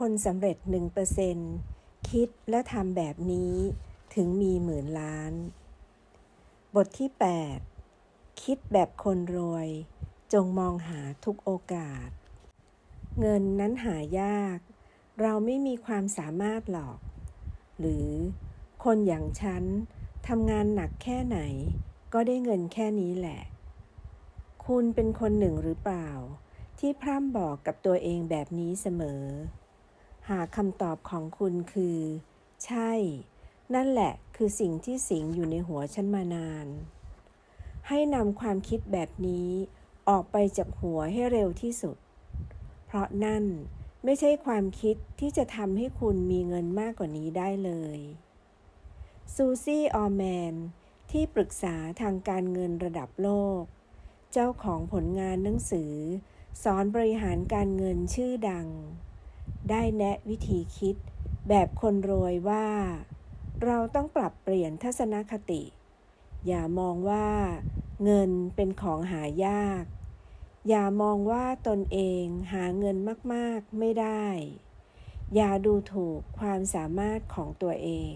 คนสำเร็จ1%คิดและทำแบบนี้ถึงมีหมื่นล้าน บทที่ 8 คิดแบบคนรวย จงมองหาทุกโอกาส เงินนั้นหายาก เราไม่มีความสามารถหรอก หรือคนอย่างฉันทำงานหนักแค่ไหน ก็ได้เงินแค่นี้แหละ คุณเป็นคนหนึ่งหรือเปล่า ที่พร่ำบอกกับตัวเองแบบนี้เสมอ หาคำตอบของคุณคือ ใช่ นั่นแหละคือสิ่งที่สิงอยู่ในหัวฉันมานาน ให้นำความคิดแบบนี้ออกไปจากหัวให้เร็วที่สุด เพราะนั่นไม่ใช่ความคิดที่จะทำให้คุณมีเงินมากกว่านี้ได้เลย ซูซี่ ออแมน ที่ปรึกษาทางการเงินระดับโลก เจ้าของผลงานหนังสือ สอนบริหารการเงินชื่อดัง ได้แนะวิธีคิด แบบคนรวยว่า เราต้องปรับเปลี่ยนทัศนคติ อย่ามองว่าเงินเป็นของหายาก อย่ามองว่าตนเองหาเงินมากๆไม่ได้ อย่าดูถูกความสามารถของตัวเอง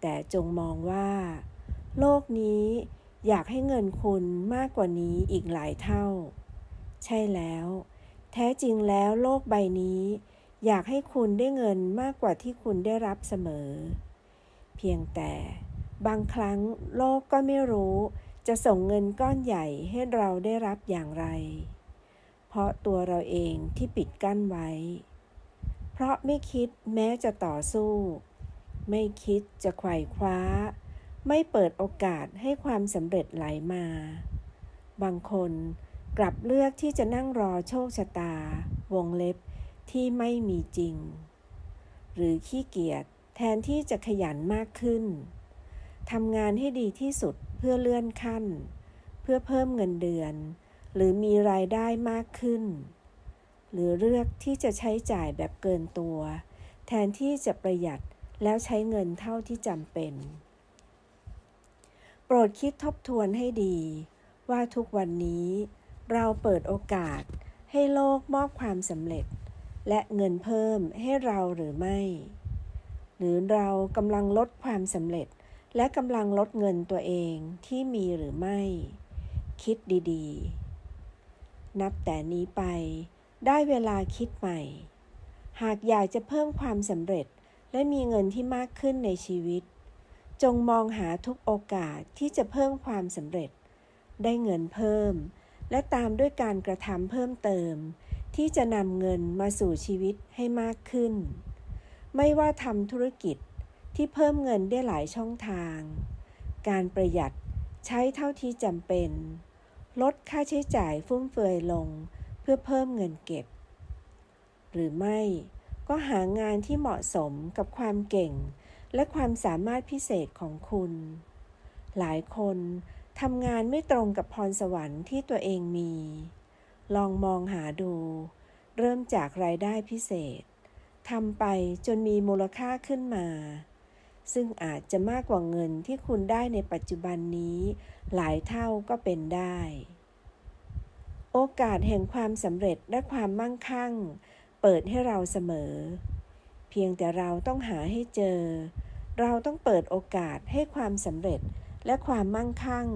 แต่จงมองว่า โลกนี้อยากให้เงินคุณมากกว่านี้อีกหลายเท่า ใช่แล้ว แท้จริงแล้วโลกใบนี้ อยากให้คุณได้เงินมากกว่าที่คุณได้รับเสมอ เพียงแต่บางครั้งโลกก็ไม่รู้ จะส่งเงินก้อนใหญ่ให้เราได้รับอย่างไร เพราะตัวเราเองที่ปิดกั้นไว้ เพราะไม่คิดแม้จะต่อสู้ ไม่คิดจะไขว่คว้า ไม่เปิดโอกาสให้ความสำเร็จไหลมา บางคนกลับเลือกที่จะนั่งรอโชคชะตา วงเล็บ ที่ไม่มีจริง หรือขี้เกียจแทนที่จะขยันมากขึ้นทำงานให้ดีที่สุดเพื่อเลื่อนขั้น เพื่อเพิ่มเงินเดือน หรือมีรายได้มากขึ้น หรือเลือกที่จะใช้จ่ายแบบเกินตัว แทนที่จะประหยัดแล้วใช้เงินเท่าที่จำเป็น โปรดคิดทบทวนให้ดี ว่าทุกวันนี้เราเปิดโอกาสให้โลกมอบความสำเร็จ และเงินเพิ่มให้เราหรือไม่ หรือเรากำลังลดความสำเร็จ และกำลังลดเงินตัวเองที่มีหรือไม่ คิดดีๆ นับแต่นี้ไปได้เวลาคิดใหม่ หากอยากจะเพิ่มความสำเร็จและมีเงินที่มากขึ้นในชีวิต จงมองหาทุกโอกาสที่จะเพิ่มความสำเร็จ ได้เงินเพิ่ม และตามด้วยการกระทำเพิ่มเติม ที่จะนำเงินมาสู่ชีวิตให้มากขึ้น ไม่ว่าทำธุรกิจที่เพิ่มเงินได้หลายช่องทาง การประหยัดใช้เท่าที่จำเป็น ลดค่าใช้จ่ายฟุ่มเฟือยลงเพื่อเพิ่มเงินเก็บ หรือไม่ก็หางานที่เหมาะสมกับความเก่ง และความสามารถพิเศษของคุณ หลายคนทำงานไม่ตรงกับพรสวรรค์ที่ตัวเองมี ลองมองหาดู เริ่มจากรายได้พิเศษทำไปจนมีมูลค่าขึ้นมา ซึ่งอาจจะมากกว่าเงินที่คุณได้ในปัจจุบันนี้ หลายเท่าก็เป็นได้ โอกาสแห่งความสำเร็จและความมั่งคั่ง เปิดให้เราเสมอ เพียงแต่เราต้องหาให้เจอ เราต้องเปิดโอกาสให้ความสำเร็จและความมั่งคั่ง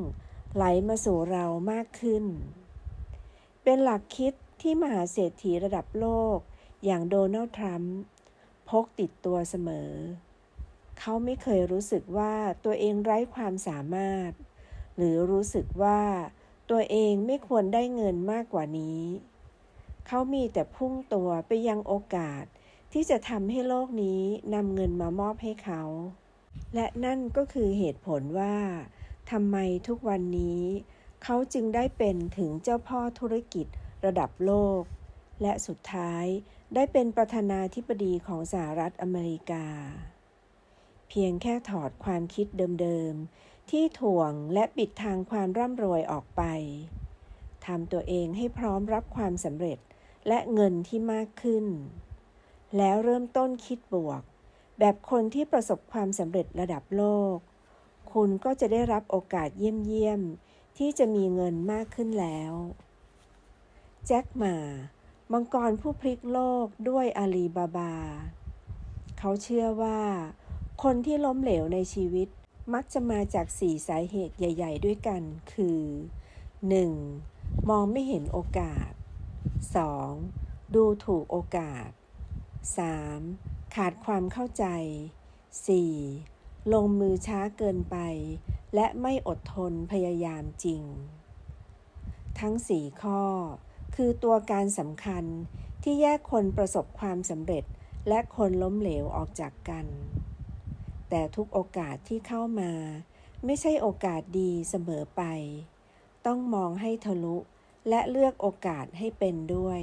ไหลมาสู่เรามากขึ้น เป็นหลักคิดที่มหาเศรษฐีระดับโลก อย่างโดนัลด์ทรัมป์พกติดตัวเสมอ เขาไม่เคยรู้สึกว่าตัวเองไร้ความสามารถ หรือรู้สึกว่าตัวเองไม่ควรได้เงินมากกว่านี้ เขามีแต่พุ่งตัวไปยังโอกาสที่จะทำให้โลกนี้นำเงินมามอบให้เขา และนั่นก็คือเหตุผลว่าทำไมทุกวันนี้ เขาจึงได้เป็นถึงเจ้าพ่อธุรกิจระดับโลก และสุดท้ายได้เป็นประธานาธิบดีของสหรัฐอเมริกา เพียงแค่ถอดความคิดเดิมๆ ที่ถ่วงและปิดทางความร่ำรวยออกไปทำตัวเองให้พร้อมรับความสำเร็จและเงินที่มากขึ้น แล้วเริ่มต้นคิดบวก แบบคนที่ประสบความสำเร็จระดับโลก คุณก็จะได้รับโอกาสเยี่ยมๆ ที่จะมีเงินมากขึ้นแล้ว แจ็คหมา มังกรผู้พลิกโลกด้วยอาลีบาบา เขาเชื่อว่า คนที่ล้มเหลวในชีวิตมักจะมาจากสี่สาเหตุใหญ่ ๆ ด้วยกัน คือ 1. มองไม่เห็นโอกาส 2. ดูถูกโอกาส 3. ขาดความเข้าใจ 4. ลงมือช้าเกินไป และไม่อดทนพยายามจริง ทั้งสี่ข้อ คือตัวการสำคัญที่แยกคนประสบความสำเร็จและคนล้มเหลวออกจากกัน แต่ทุกโอกาสที่เข้ามา ไม่ใช่โอกาสดีเสมอไป ต้องมองให้ทะลุและเลือกโอกาสให้เป็นด้วย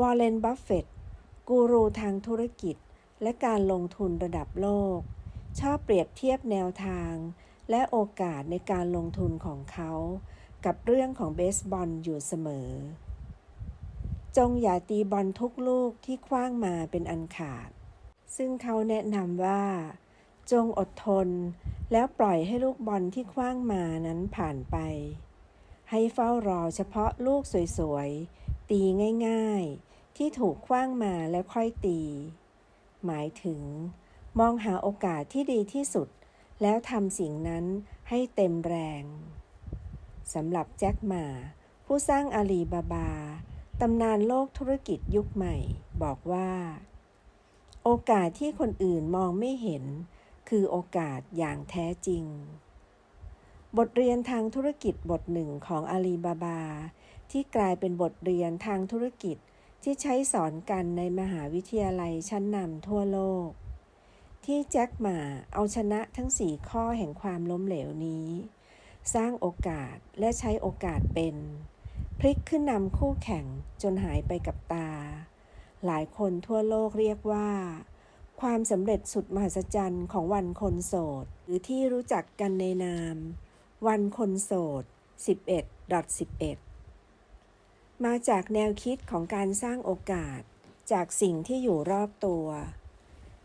วอร์เรนบัฟเฟตต์กูรูทางธุรกิจและการลงทุนระดับโลก ชอบเปรียบเทียบแนวทาง และโอกาสในการลงทุนของเขา กับเรื่องของเบสบอลอยู่เสมอ จงอย่าตีบอลทุกลูกที่คว้างมาเป็นอันขาด ซึ่งเขาแนะนำว่า จงอดทน แล้วปล่อยให้ลูกบอลที่คว้างมานั้นผ่านไป ให้เฝ้ารอเฉพาะลูกสวยๆ ตีง่ายๆ ที่ถูกคว้างมาแล้วค่อยตี หมายถึง มองหาโอกาสที่ดีที่สุด แล้วทำสิ่งนั้นให้เต็มแรงสำหรับแจ็คหมาผู้สร้างอาลีบาบาตำนานโลกธุรกิจยุคใหม่ บอกว่า โอกาสที่คนอื่นมองไม่เห็น คือโอกาสอย่างแท้จริง บทเรียนทางธุรกิจบทหนึ่งของอาลีบาบา ที่กลายเป็นบทเรียนทางธุรกิจที่ใช้สอนกันในมหาวิทยาลัยชั้นนำทั่วโลก ที่แจ็คหมาเอาชนะทั้งสี่ข้อแห่งความล้มเหลวนี้ สร้างโอกาสและใช้โอกาสเป็น พลิกขึ้นนำคู่แข่งจนหายไปกับตา หลายคนทั่วโลกเรียกว่า ความสำเร็จสุดมหัศจรรย์ของวันคนโสด หรือที่รู้จักกันในนาม วันคนโสด 11.11 มาจากแนวคิดของการสร้างโอกาสจากสิ่งที่อยู่รอบตัว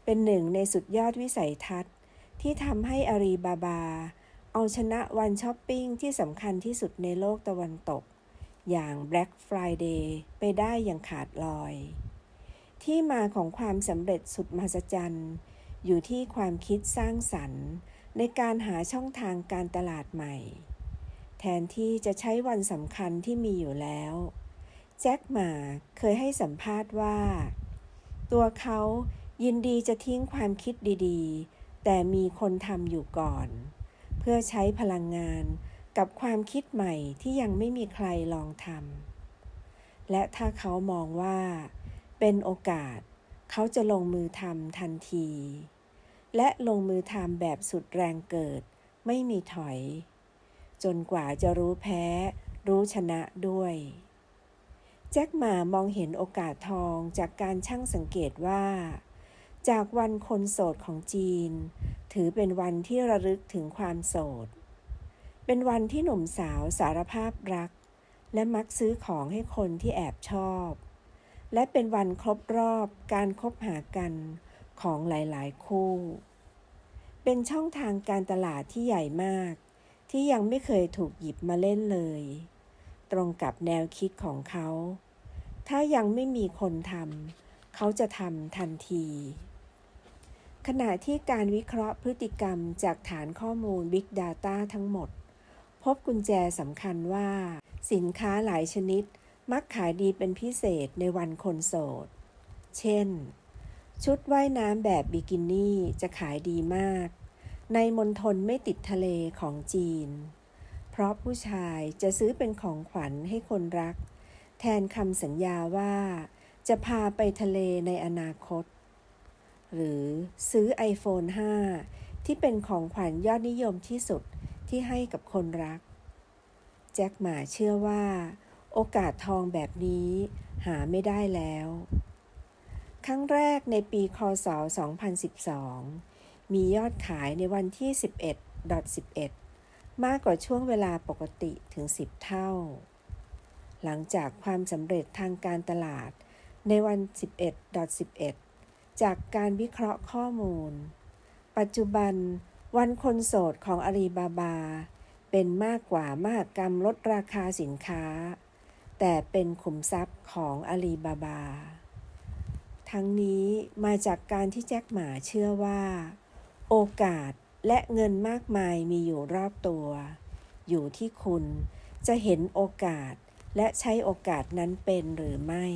เป็นหนึ่งในสุดยอดวิสัยทัศน์ ที่ทำให้อารีบาบา เอาชนะวันช้อปปิ้งที่สำคัญที่สุดในโลกตะวันตก อย่าง Black Friday ไปได้อย่างขาดลอย ที่มาของความสำเร็จสุดมหัศจรรย์ อยู่ที่ความคิดสร้างสรรค์ ในการหาช่องทางการตลาดใหม่ แทนที่จะใช้วันสำคัญที่มีอยู่แล้วแจ็คหมาเคยให้สัมภาษณ์ว่า ตัวเขา ยินดีจะทิ้งความคิดดีๆ แต่มีคนทำอยู่ก่อน เพื่อใช้พลังงานกับความคิดใหม่ที่ยังไม่มีใครลองทำและถ้าเขามองว่า เป็นโอกาส เขาจะลงมือทำทันที และลงมือทำแบบสุดแรงเกิด ไม่มีถอย จนกว่าจะรู้แพ้ รู้ชนะด้วย แจ็คหมามองเห็นโอกาสทองจากการช่างสังเกตว่า จากวันคนโสดของจีน ถือเป็นวันที่ระลึกถึงความโสด เป็นวันที่หนุ่มสาวสารภาพรัก และมักซื้อของให้คนที่แอบชอบ และเป็นวันครบรอบการคบหากันของหลายๆ คู่ เป็นช่องทางการตลาดที่ใหญ่มาก ที่ยังไม่เคยถูกหยิบมาเล่นเลย ตรงกับแนวคิดของเขา ถ้ายังไม่มีคนทำเขาจะทำทันที ขณะที่การวิเคราะห์พฤติกรรมจากฐานข้อมูล Big Data ทั้งหมด พบกุญแจสำคัญว่า สินค้าหลายชนิด มักขายดีเป็นพิเศษในวันคนโสด เช่น ชุดว่ายน้ำแบบบิกินี่จะขายดีมาก ในมณฑลไม่ติดทะเลของจีน เพราะผู้ชายจะซื้อเป็นของขวัญให้คนรัก แทนคำสัญญาว่า จะพาไปทะเลในอนาคต หรือซื้อ iPhone 5 ที่เป็นของขวัญยอดนิยมที่สุดที่ให้กับคนรัก แจ็คหมาเชื่อว่า โอกาสทองแบบนี้หาไม่ได้แล้ว ครั้งแรกในปีคศ 2012 มียอดขายในวันที่ 11.11มากกว่าช่วงเวลาปกติถึง 10 เท่า หลังจากความสำเร็จทางการตลาดในวัน 11.11 จากการวิเคราะห์ข้อมูล ปัจจุบัน วันคนโสดของอาลีบาบา เป็นมากกว่ามหกรรมลดราคาสินค้า แต่เป็นขุมทรัพย์ของอาลีบาบา ทั้งนี้มาจากการที่แจ็คหมาเชื่อว่า โอกาสและเงินมากมายมีอยู่รอบตัว อยู่ที่คุณจะเห็นโอกาสและใช้โอกาสนั้นเป็นหรือไม่